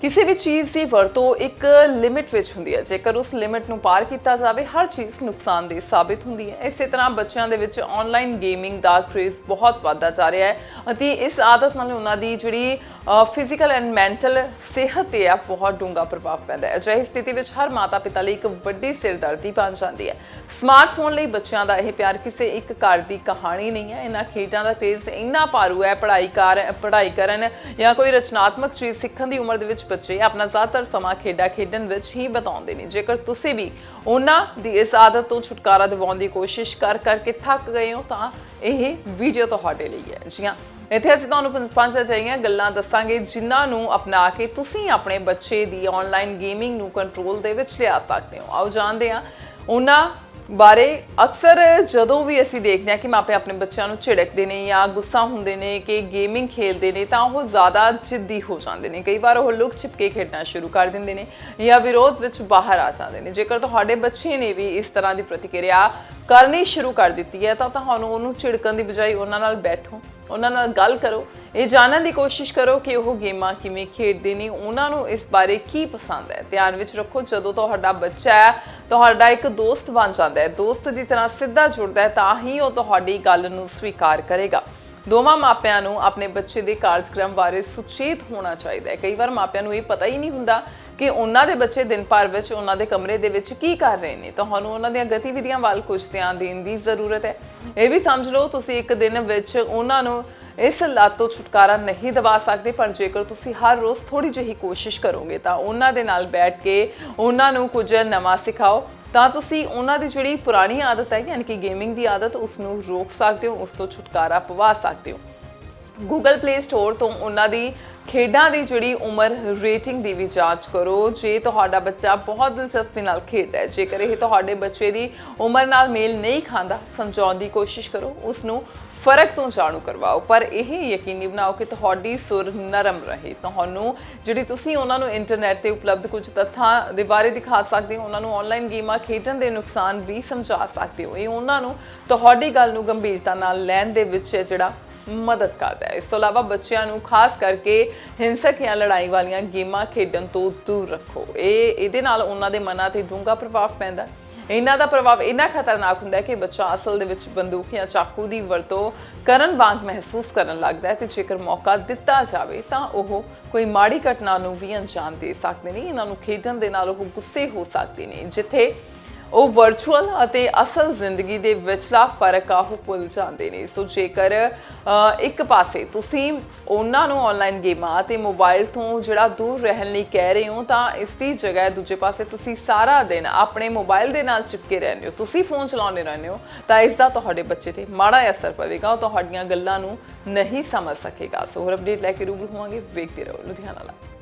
ਕਿਸੇ ਵੀ ਚੀਜ਼ ਦੀ ਵਰਤੋਂ ਇੱਕ ਲਿਮਿਟ ਵਿੱਚ ਹੁੰਦੀ ਹੈ। ਜੇਕਰ ਉਸ ਲਿਮਿਟ ਨੂੰ ਪਾਰ ਕੀਤਾ ਜਾਵੇ, ਹਰ ਚੀਜ਼ ਨੁਕਸਾਨਦੇਹ ਸਾਬਿਤ ਹੁੰਦੀ ਹੈ। ਇਸੇ ਤਰ੍ਹਾਂ ਬੱਚਿਆਂ ਦੇ ਵਿੱਚ ਆਨਲਾਈਨ ਗੇਮਿੰਗ ਦਾ ਕ੍ਰੇਜ਼ ਬਹੁਤ ਵੱਧਦਾ ਜਾ ਰਿਹਾ ਹੈ ਅਤੇ ਇਸ ਆਦਤ ਨਾਲ ਉਹਨਾਂ ਦੀ ਜਿਹੜੀ ਫਿਜ਼ੀਕਲ ਐਂਡ ਮੈਂਟਲ ਸਿਹਤ ਤੇ ਆ ਬਹੁਤ ਡੂੰਘਾ ਪ੍ਰਭਾਵ ਪੈਂਦਾ ਹੈ। ਅਜਿਹੀ ਸਥਿਤੀ ਵਿੱਚ ਹਰ ਮਾਤਾ ਪਿਤਾ ਲਈ ਇੱਕ ਵੱਡੀ ਸਿਰਦਰਦੀ ਬਣ ਜਾਂਦੀ ਹੈ। ਸਮਾਰਟਫੋਨ ਲਈ ਬੱਚਿਆਂ ਦਾ ਇਹ ਪਿਆਰ ਕਿਸੇ ਇੱਕ ਘਰ ਦੀ ਕਹਾਣੀ ਨਹੀਂ ਹੈ। ਇਹਨਾਂ ਖੇਡਾਂ ਦਾ ਕ੍ਰੇਜ਼ ਇੰਨਾ ਭਾਰੂ ਹੈ, ਪੜ੍ਹਾਈ ਕਰ, ਪੜ੍ਹਾਈ ਕਰਨ ਜਾਂ ਕੋਈ ਰਚਨਾਤਮਕ ਚੀਜ਼ ਸਿੱਖਣ ਦੀ ਉਮਰ ਦੇ ਵਿੱਚ ਬੱਚੇ ਆਪਣਾ ਜ਼ਿਆਦਾਤਰ ਸਮਾਂ ਖੇਡਾਂ ਖੇਡਣ ਵਿੱਚ ਹੀ ਬਿਤਾਉਂਦੇ ਨੇ। ਜੇਕਰ ਤੁਸੀਂ ਵੀ ਉਹਨਾਂ ਦੀ ਇਸ ਆਦਤ ਤੋਂ ਛੁਟਕਾਰਾ ਦਿਵਾਉਣ ਦੀ ਕੋਸ਼ਿਸ਼ ਕਰ ਕਰਕੇ ਥੱਕ ਗਏ ਹੋ, ਤਾਂ ਇਹ ਵੀਡੀਓ ਤੁਹਾਡੇ ਲਈ ਹੈ। ਜੀ ਹਾਂ। ਇੱਥੇ ਅਸੀਂ ਤੁਹਾਨੂੰ ਪੰਜ- ਪੰਜ ਅਜਿਹੀਆਂ ਗੱਲਾਂ ਦੱਸਾਂਗੇ, ਜਿਨ੍ਹਾਂ ਨੂੰ ਅਪਣਾ ਕੇ ਤੁਸੀਂ ਆਪਣੇ ਬੱਚੇ ਦੀ ਆਨਲਾਈਨ ਗੇਮਿੰਗ ਨੂੰ ਕੰਟਰੋਲ ਦੇ ਵਿੱਚ ਲਿਆ ਸਕਦੇ ਹੋ। ਆਓ ਜਾਣਦੇ ਹਾਂ ਉਹਨਾਂ ਬਾਰੇ। ਅਕਸਰ ਜਦੋਂ ਵੀ ਅਸੀਂ ਦੇਖਦੇ ਹਾਂ ਕਿ ਮਾਪੇ ਆਪਣੇ ਬੱਚਿਆਂ ਨੂੰ ਝਿੜਕਦੇ ਨੇ ਜਾਂ ਗੁੱਸਾ ਹੁੰਦੇ ਨੇ ਕਿ ਗੇਮਿੰਗ ਖੇਡਦੇ ਨੇ, ਤਾਂ ਉਹ ਜ਼ਿਆਦਾ ਜਿੱਦੀ ਹੋ ਜਾਂਦੇ ਨੇ। ਕਈ ਵਾਰ ਉਹ ਲੁਕ ਛਿਪ ਕੇ ਖੇਡਣਾ ਸ਼ੁਰੂ ਕਰ ਦਿੰਦੇ ਨੇ ਜਾਂ ਵਿਰੋਧ ਵਿੱਚ ਬਾਹਰ ਆ ਜਾਂਦੇ ਨੇ। ਜੇਕਰ ਤੁਹਾਡੇ ਬੱਚੇ ਨੇ ਵੀ ਇਸ ਤਰ੍ਹਾਂ ਦੀ ਪ੍ਰਤੀਕਿਰਿਆ ਕਰਨੀ ਸ਼ੁਰੂ ਕਰ ਦਿੱਤੀ ਹੈ, ਤਾਂ ਤੁਹਾਨੂੰ ਉਹਨੂੰ ਝਿੜਕਣ ਦੀ ਬਜਾਏ ਉਹਨਾਂ ਨਾਲ ਬੈਠੋ। ਉਹਨਾਂ ਨਾਲ ਗੱਲ ਕਰੋ। ਇਹ ਜਾਣਨ ਦੀ ਕੋਸ਼ਿਸ਼ ਕਰੋ ਕਿ ਉਹ ਗੇਮਾਂ ਕਿਵੇਂ ਖੇਡਦੇ ਨੇ। ਉਹਨਾਂ ਨੂੰ ਇਸ ਬਾਰੇ ਕੀ ਪਸੰਦ ਹੈ? ਧਿਆਨ ਵਿੱਚ ਰੱਖੋ, ਜਦੋਂ ਤੁਹਾਡਾ ਬੱਚਾ ਹੈ, ਤੁਹਾਡਾ ਇੱਕ ਦੋਸਤ ਬਣ ਜਾਂਦਾ ਹੈ। ਦੋਸਤ ਦੀ ਤਰ੍ਹਾਂ ਸਿੱਧਾ ਜੁੜਦਾ ਹੈ, ਤਾਂ ਹੀ ਉਹ ਤੁਹਾਡੀ ਗੱਲ ਨੂੰ ਸਵੀਕਾਰ ਕਰੇਗਾ। ਦੋਵਾਂ ਮਾਪਿਆਂ ਨੂੰ ਆਪਣੇ ਬੱਚੇ ਦੇ ਕਾਰਜਕ੍ਰਮ ਬਾਰੇ ਸੁਚੇਤ ਹੋਣਾ ਚਾਹੀਦਾ ਹੈ। ਕਈ ਵਾਰ ਮਾਪਿਆਂ ਨੂੰ ਇਹ ਪਤਾ ਹੀ ਨਹੀਂ ਹੁੰਦਾ ਕਿ ਉਹਨਾਂ ਦੇ ਬੱਚੇ ਦਿਨ ਭਰ ਵਿੱਚ ਉਹਨਾਂ ਦੇ ਕਮਰੇ ਦੇ ਵਿੱਚ ਕੀ ਕਰ ਰਹੇ ਨੇ? ਤੁਹਾਨੂੰ ਉਹਨਾਂ ਦੀਆਂ ਗਤੀਵਿਧੀਆਂ ਵੱਲ ਕੁਝ ਧਿਆਨ ਦੇਣ ਦੀ ਜ਼ਰੂਰਤ ਹੈ। ਇਹ ਵੀ ਸਮਝ ਲਓ, ਤੁਸੀਂ ਇੱਕ ਦਿਨ ਵਿੱਚ ਉਹਨਾਂ ਨੂੰ ਇਸ ਲੱਤ ਤੋਂ ਛੁਟਕਾਰਾ ਨਹੀਂ ਦਿਵਾ ਸਕਦੇ, ਪਰ ਜੇਕਰ ਤੁਸੀਂ ਹਰ ਰੋਜ਼ ਥੋੜੀ ਜਿਹੀ ਕੋਸ਼ਿਸ਼ ਕਰੋਗੇ ਤਾਂ ਉਹਨਾਂ ਦੇ ਨਾਲ ਬੈਠ ਕੇ ਉਹਨਾਂ ਨੂੰ ਕੁਝ ਨਵਾਂ ਸਿਖਾਓ। ਤਾਂ ਤੁਸੀਂ ਉਹਨਾਂ ਦੀ ਜਿਹੜੀ ਪੁਰਾਣੀ ਆਦਤ ਹੈ, ਯਾਨੀ ਕਿ ਗੇਮਿੰਗ ਦੀ ਆਦਤ, ਉਸ ਨੂੰ ਰੋਕ ਸਕਦੇ ਹੋ, ਉਸ ਤੋਂ ਛੁਟਕਾਰਾ ਪਵਾ ਸਕਦੇ ਹੋ। ਗੂਗਲ ਪਲੇ ਸਟੋਰ ਤੋਂ ਉਹਨਾਂ ਦੀ ਖੇਡਾਂ ਦੀ ਜਿਹੜੀ ਉਮਰ ਰੇਟਿੰਗ ਦੀ ਵੀ ਜਾਂਚ ਕਰੋ। ਜੇ ਤੁਹਾਡਾ ਬੱਚਾ ਬਹੁਤ ਦਿਲਚਸਪੀ ਨਾਲ ਖੇਡਦਾ ਹੈ, ਜੇਕਰ ਇਹ ਤੁਹਾਡੇ ਬੱਚੇ ਦੀ ਉਮਰ ਨਾਲ ਮੇਲ ਨਹੀਂ ਖਾਂਦਾ, ਸਮਝਾਉਣ ਦੀ ਕੋਸ਼ਿਸ਼ ਕਰੋ ਉਸ ਨੂੰ ਫ਼ਰਕ ਤੋਂ ਜਾਣੂ ਕਰਵਾਓ। ਪਰ ਇਹ ਯਕੀਨੀ ਬਣਾਓ ਕਿ ਤੁਹਾਡੀ ਸੁਰ ਨਰਮ ਰਹੇ। ਤੁਹਾਨੂੰ ਜਿਹੜੀ ਤੁਸੀਂ ਉਹਨਾਂ ਨੂੰ ਇੰਟਰਨੈਟ ਤੇ ਉਪਲਬਧ ਕੁਝ ਤੱਥਾਂ ਦੇ ਬਾਰੇ ਦਿਖਾ ਸਕਦੇ ਹੋ, ਉਹਨਾਂ ਨੂੰ ਆਨਲਾਈਨ ਗੇਮਾਂ ਖੇਡਣ ਦੇ ਨੁਕਸਾਨ ਵੀ ਸਮਝਾ ਸਕਦੇ ਹੋ। ਇਹ ਉਹਨਾਂ ਨੂੰ ਤੁਹਾਡੀ ਗੱਲ ਨੂੰ ਗੰਭੀਰਤਾ ਨਾਲ ਲੈਣ ਦੇ ਵਿੱਚ ਹੈ ਜਿਹੜਾ ਮਦਦ ਕਰਦਾ ਹੈ। ਇਸ ਤੋਂ ਇਲਾਵਾ ਬੱਚਿਆਂ ਨੂੰ ਖਾਸ ਕਰਕੇ ਹਿੰਸਕ ਜਾਂ ਲੜਾਈ ਵਾਲੀਆਂ ਗੇਮਾਂ ਖੇਡਣ ਤੋਂ ਦੂਰ ਰੱਖੋ। ਇਹ, ਇਹਦੇ ਨਾਲ ਉਹਨਾਂ ਦੇ ਮਨਾਂ ਤੇ ਡੂੰਘਾ ਪ੍ਰਭਾਵ ਪੈਂਦਾ ਹੈ। ਇਹਨਾਂ ਦਾ ਪ੍ਰਭਾਵ ਇੰਨਾ ਖਤਰਨਾਕ ਹੁੰਦਾ ਹੈ ਕਿ ਬੱਚਾ ਅਸਲ ਦੇ ਵਿੱਚ ਬੰਦੂਕ ਜਾਂ ਚਾਕੂ ਦੀ ਵਰਤੋਂ ਕਰਨ ਵਾਂਗ ਮਹਿਸੂਸ ਕਰਨ ਲੱਗਦਾ ਹੈ ਤੇ ਜੇਕਰ ਮੌਕਾ ਦਿੱਤਾ ਜਾਵੇ ਤਾਂ ਉਹ ਕੋਈ ਮਾੜੀ ਘਟਨਾ ਨੂੰ ਵੀ ਅੰਜਾਮ ਦੇ ਸਕਦੇ ਨੇ। ਇਹਨਾਂ ਨੂੰ ਖੇਡਣ ਦੇ ਨਾਲ ਉਹ ਗੁੱਸੇ ਹੋ ਸਕਦੇ ਨੇ। ਜਿੱਥੇ ਉਹ ਵਰਚੁਅਲ ਅਤੇ ਅਸਲ ਜ਼ਿੰਦਗੀ ਦੇ ਵਿਚਲਾ ਫ਼ਰਕ ਆ ਉਹ ਭੁੱਲ ਜਾਂਦੇ ਨੇ। ਸੋ ਜੇਕਰ ਇੱਕ ਪਾਸੇ ਤੁਸੀਂ ਉਹਨਾਂ ਨੂੰ ਆਨਲਾਈਨ ਗੇਮਾਂ ਤੇ ਮੋਬਾਈਲ ਤੋਂ ਜਿਹੜਾ ਦੂਰ ਰਹਿਣ ਲਈ ਕਹਿ ਰਹੇ ਹੋ, ਤਾਂ ਇਸ ਦੀ ਜਗ੍ਹਾ ਦੂਜੇ ਪਾਸੇ ਤੁਸੀਂ ਸਾਰਾ ਦਿਨ ਆਪਣੇ ਮੋਬਾਈਲ ਦੇ ਨਾਲ ਚਿਪਕੇ ਰਹਿੰਦੇ ਹੋ। ਤੁਸੀਂ ਫੋਨ ਚਲਾਉਂਦੇ ਰਹਿੰਦੇ ਹੋ, ਤਾਂ ਇਸ ਦਾ ਤੁਹਾਡੇ ਬੱਚੇ ਤੇ ਮਾੜਾ ਅਸਰ ਪਵੇਗਾ, ਉਹ ਤੁਹਾਡੀਆਂ ਗੱਲਾਂ ਨੂੰ ਨਹੀਂ ਸਮਝ ਸਕੇਗਾ। ਸੋ ਹੋਰ ਅਪਡੇਟ ਲੈ ਕੇ ਰੂਬਰੂ ਹੋਵਾਂਗੇ, ਵੇਖਦੇ ਰਹੋ ਲੁਧਿਆਣਾ ਲਾਈਵ